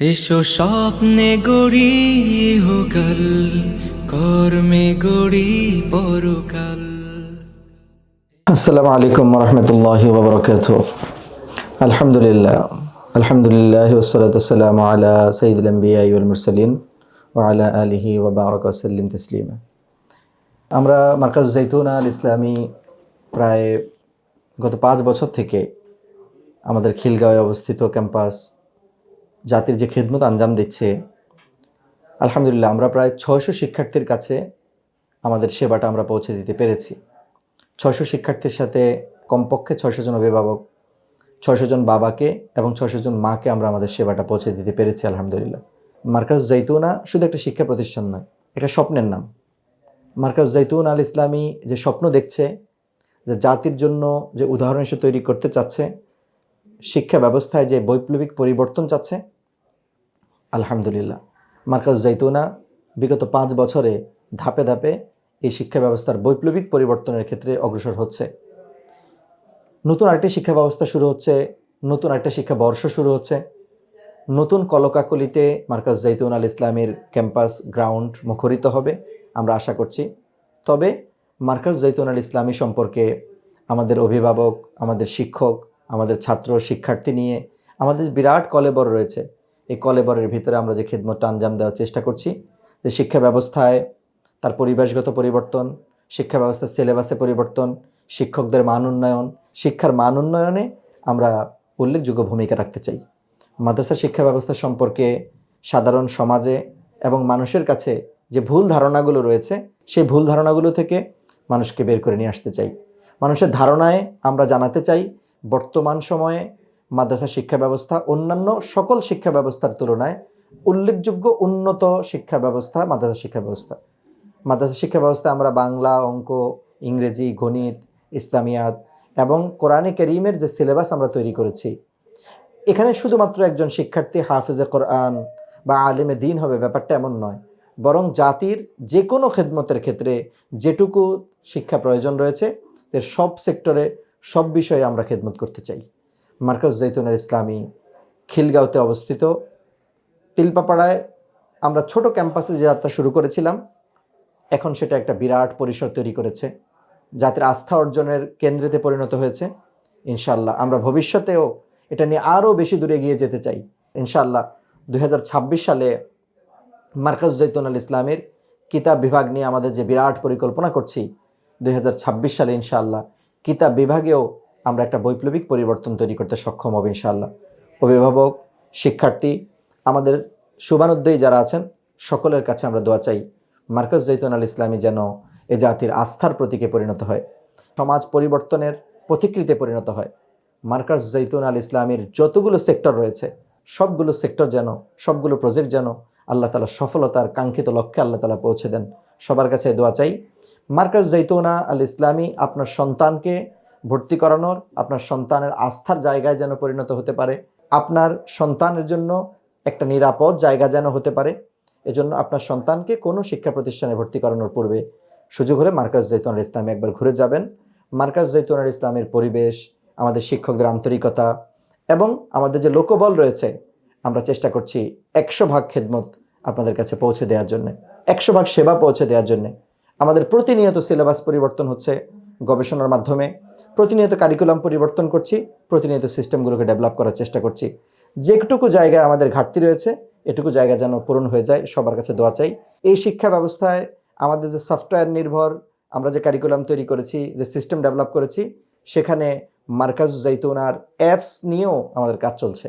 এসো স্বপ্নে গড়ি হোকাল, কর্মে গড়ি পরকাল। আসসালামু আলাইকুম রহমতুল্লাহ ওবরকাত। আলহামদুলিল্লাহ আলহামদুলিল্লাহ ওসলাতাম আলা সঈদুল আম্বিয়া ওয়াল মুরসালিন ও আলা আলিহি ওবারক ওসাল্লিম তসলিমা। আমরা মার্কাজ জৈতুন আল ইসলামী প্রায় গত পাঁচ বছর থেকে আমাদের খিলগাঁওয়ে অবস্থিত ক্যাম্পাস জাতির যে খেদমত আঞ্জাম দিচ্ছে, আলহামদুলিল্লাহ আমরা প্রায় ছয়শো শিক্ষার্থীর কাছে আমাদের সেবাটা আমরা পৌঁছে দিতে পেরেছি। ছয়শো শিক্ষার্থীর সাথে কমপক্ষে ছয়শো জন অভিভাবক, ছয়শো জন বাবাকে এবং ছয়শো জন মাকে আমরা আমাদের সেবাটা পৌঁছে দিতে পেরেছি, আলহামদুলিল্লাহ। মার্কাজ জৈতুনা শুধু একটা শিক্ষা প্রতিষ্ঠান নয়, এটা স্বপ্নের নাম। মার্কাজ জৈতুন আল ইসলামী যে স্বপ্ন দেখছে, যে জাতির জন্য যে উদাহরণ হিসেবে তৈরি করতে চাচ্ছে, শিক্ষা ব্যবস্থায় যে বৈপ্লবিক পরিবর্তন চাচ্ছে আলহামদুলিল্লাহ। মার্কাজ জৈতুনা বিগত পাঁচ বছরে ধাপে ধাপে এই শিক্ষা ব্যবস্থার বৈপ্লবিক পরিবর্তনের ক্ষেত্রে অগ্রসর হচ্ছে। নতুন আরেকটি শিক্ষা ব্যবস্থা শুরু হচ্ছে, নতুন আরেকটা শিক্ষা বর্ষ শুরু হচ্ছে। নতুন কলকাকলিতে মার্কাজ জৈতুন আল ইসলামের ক্যাম্পাস গ্রাউন্ড মুখরিত হবে, আমরা আশা করছি। তবে মার্কাজ জৈতুন আল ইসলামী সম্পর্কে আমাদের অভিভাবক, আমাদের শিক্ষক, আমাদের ছাত্র, শিক্ষার্থী নিয়ে আমাদের বিরাট কলেবর রয়েছে। এই কলেবরের ভিতরে আমরা যে খেদমতটা আঞ্জাম দেওয়ার চেষ্টা করছি, যে শিক্ষা ব্যবস্থায় তার পরিবেশগত পরিবর্তন, শিক্ষা ব্যবস্থার সিলেবাসে পরিবর্তন, শিক্ষকদের মান উন্নয়ন, শিক্ষার মান উন্নয়নে আমরা উল্লেখযোগ্য ভূমিকা রাখতে চাই। মাদ্রাসা শিক্ষা ব্যবস্থা সম্পর্কে সাধারণ সমাজে এবং মানুষের কাছে যে ভুল ধারণাগুলো রয়েছে, সেই ভুল ধারণাগুলো থেকে মানুষকে বের করে নিয়ে আসতে চাই। মানুষের ধারণায় আমরা জানাতে চাই, বর্তমান সময়ে মাদ্রাসা শিক্ষা ব্যবস্থা, অন্যান্য সকল শিক্ষা ব্যবস্থার তুলনায় উল্লেখযোগ্য উন্নত শিক্ষা ব্যবস্থা মাদ্রাসা শিক্ষা ব্যবস্থা। মাদ্রাসা শিক্ষা ব্যবস্থা আমরা বাংলা, অঙ্ক, ইংরেজি, গণিত, ইসলামিয়াত এবং কোরআনে করিমের যে সিলেবাস আমরা তৈরি করেছি, এখানে শুধুমাত্র একজন শিক্ষার্থী হাফিজে কোরআন বা আলেমে দিন হবে ব্যাপারটা এমন নয়, বরং জাতির যে কোনো খেদমতের ক্ষেত্রে যেটুকু শিক্ষা প্রয়োজন রয়েছে, এর সব সেক্টরে সব বিষয়ে আমরা খেদমত করতে চাই। মার্কাজ জৈতুনের ইসলামী খিলগাঁওতে অবস্থিত। তিলপাপাড়ায় আমরা ছোট ক্যাম্পাসে যে যাত্রা শুরু করেছিলাম, এখন সেটা একটা বিরাট পরিসর তৈরি করেছে। জাতির আস্থা অর্জনের কেন্দ্রেতে পরিণত হয়েছে। ইনশাল্লাহ আমরা ভবিষ্যতেও এটা নিয়ে আরও বেশি দূরে গিয়ে যেতে চাই। ইনশাল্লাহ দুই হাজার ছাব্বিশ সালে মার্কাজ জৈতুন আল ইসলামের কিতাব বিভাগ নিয়ে আমাদের যে বিরাট পরিকল্পনা করছি, দুই হাজার ছাব্বিশ সালে ইনশাআল্লাহ কিতাব বিভাগেও আমরা একটা বৈপ্লবিক পরিবর্তন তৈরি করতে সক্ষম হব, ইনশাআল্লাহ। অভিভাবক, শিক্ষার্থী, আমাদের শুভানুদ্দয়ী যারা আছেন, সকলের কাছে আমরা দোয়া চাই মার্কাজ জৈতুন আল ইসলামী যেন এ জাতির আস্থার প্রতীকে পরিণত হয়, সমাজ পরিবর্তনের পথিকৃতে পরিণত হয়। মার্কাজ জৈতুন আল ইসলামের যতগুলো সেক্টর রয়েছে, সবগুলো সেক্টর যেন, সবগুলো প্রজেক্ট যেন আল্লাহ তালা সফলতার কাঙ্ক্ষিত লক্ষ্যে আল্লাহ তালা পৌঁছে দেন। সবার কাছে দোয়া চাই, মার্কাজ জৈতুনা আল ইসলামী আপনার সন্তানকে ভর্তি করানোর আপনার সন্তানের আস্থার জায়গায় যেন পরিণত হতে পারে। আপনার সন্তানের জন্য একটা নিরাপদ জায়গা যেন হতে পারে। এজন্য আপনার সন্তানকে কোনো শিক্ষা প্রতিষ্ঠানে ভর্তি করানোর পূর্বে সুযোগ হলে মার্কাজ জৈতুন আল ইসলামে একবার ঘুরে যাবেন। মার্কাজ জৈতুন আল ইসলামের পরিবেশ, আমাদের শিক্ষকদের আন্তরিকতা এবং আমাদের যে লোকবল রয়েছে, আমরা চেষ্টা করছি একশো ভাগ খেদমত আপনাদের কাছে পৌঁছে দেওয়ার জন্য, একশো ভাগ সেবা পৌঁছে দেওয়ার জন্য। আমাদের প্রতিনিয়ত সিলেবাস পরিবর্তন হচ্ছে গবেষণার মাধ্যমে। প্রতিনিয়ত কারিকুলাম পরিবর্তন করছি, প্রতিনিয়ত সিস্টেমগুলোকে ডেভেলপ করার চেষ্টা করছি। যেটুকু জায়গায় আমাদের ঘাটতি রয়েছে, এটুকু জায়গা যেন পূরণ হয়ে যায়, সবার কাছে দোয়া চাই। এই শিক্ষা ব্যবস্থায় আমাদের যে সফটওয়্যার নির্ভর, আমরা যে কারিকুলাম তৈরি করেছি, যে সিস্টেম ডেভেলপ করেছি, সেখানে মার্কাজ জাইতুনার অ্যাপস নিয়েও আমাদের কাজ চলছে।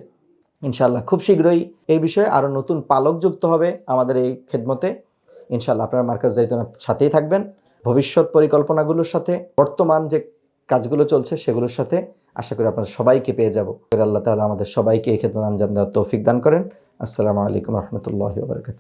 ইনশাল্লাহ খুব শীঘ্রই এই বিষয়ে আরও নতুন পালক যুক্ত হবে আমাদের এই খেদমতে। ইনশাল্লাহ আপনারা মার্কাজ জাইতুনার সাথেই থাকবেন। ভবিষ্যৎ পরিকল্পনাগুলোর সাথে বর্তমান যে কাজগুলো চলছে, সেগুলোর সাথে আশা করি আপনারা সবাইকে পেয়ে যাব। আল্লাহ তালা আমাদের সবাইকে এই ক্ষেত্রে আঞ্জাম দেওয়ার তৌফিক দান করেন। আসসালামু আলাইকুম রহমতুল্লাহ বারকাত